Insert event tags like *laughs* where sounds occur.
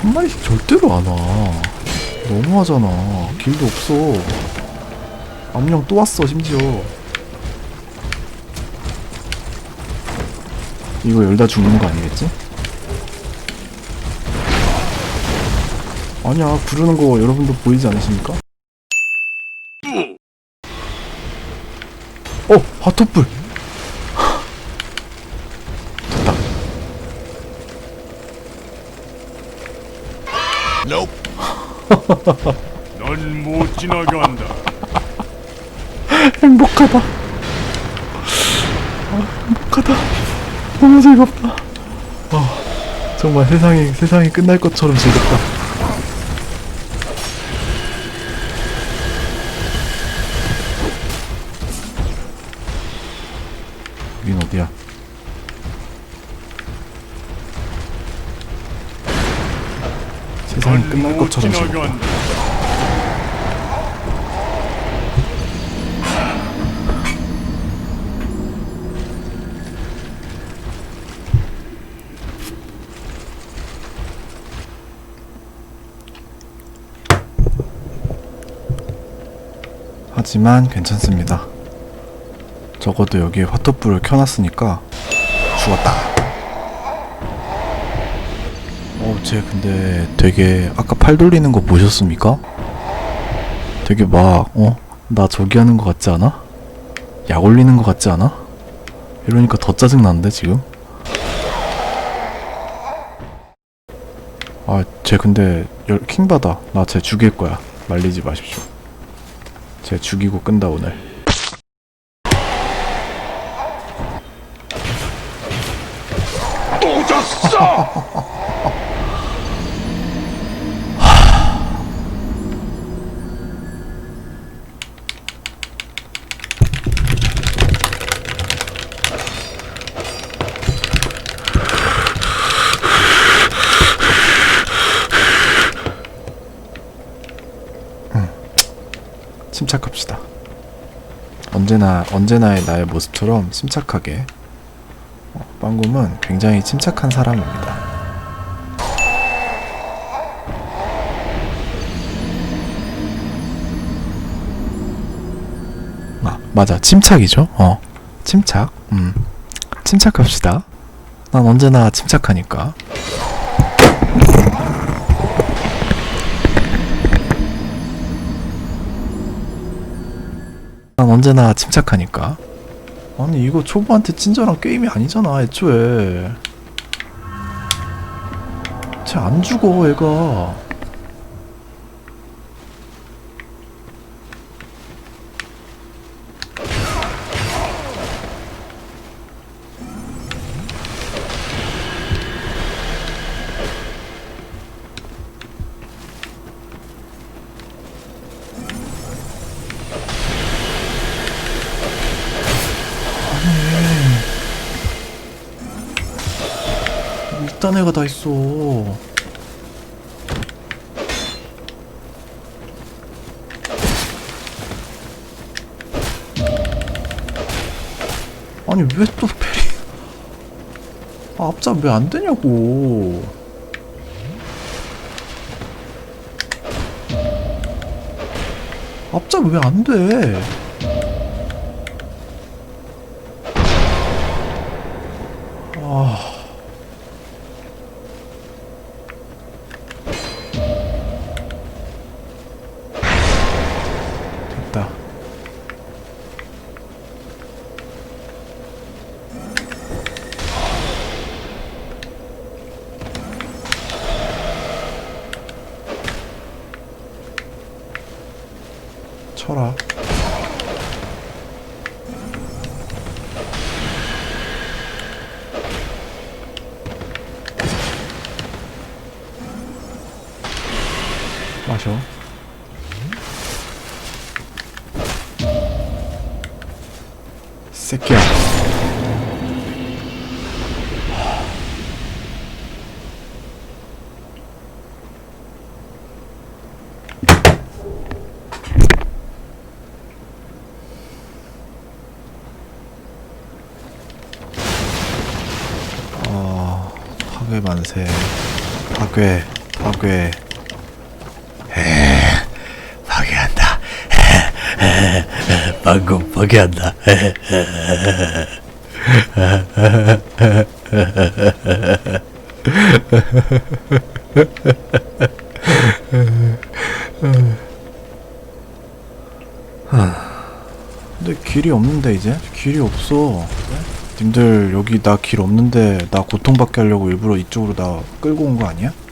한 마리씩 절대로 안 와. 너무하잖아. 길도 없어. 암령 또 왔어, 심지어. 이거 열다 죽는 거 아니겠지? 아니야, 부르는 거 여러분도 보이지 않으십니까? 어, 핫토불. *laughs* 넌 못 지나간다. 행복하다. 아, 행복하다. 너무 즐겁다. 아, 정말 세상이 세상이 끝날 것처럼 즐겁다. 여긴 어디야? 세상이 끝날 것처럼. 지나간다. 하지만 괜찮습니다. 적어도 여기에 화토불을 켜놨으니까 죽었다. 어, 쟤 근데 되게 아까 팔 돌리는 거 보셨습니까? 되게 막, 어? 나 저기 하는 거 같지 않아? 약 올리는 거 같지 않아? 이러니까 더 짜증나는데, 지금? 아, 쟤 근데 열, 킹받아. 나 쟤 죽일 거야. 말리지 마십시오. 쟤 죽이고 끈다 오늘 또 졌어. *laughs* 침착합시다. 언제나 언제나의 나의 모습처럼 침착하게. 어, 빵곰은 굉장히 침착한 사람입니다. 아 맞아. 침착이죠? 어. 침착. 음. 침착합시다. 난 언제나 침착하니까 난 언제나 침착하니까. 아니 이거 초보한테 친절한 게임이 아니잖아 애초에. 쟤 안 죽어 얘가. 이딴 애가 다 있어. 아니 왜 또 페리? 아, 앞잡 왜안 되냐고. 앞잡 왜안 돼? 아. 쳐라. 마셔. 새끼야. 어, 파괴 만세. 파괴, 파괴 파괴한다. 방금 파괴한다. 근데 길이 없는데 이제 길이 없어 님들 여기 나 길 없는데 나 고통받게 하려고 일부러 이쪽으로 나 끌고 온 거 아니야? 어?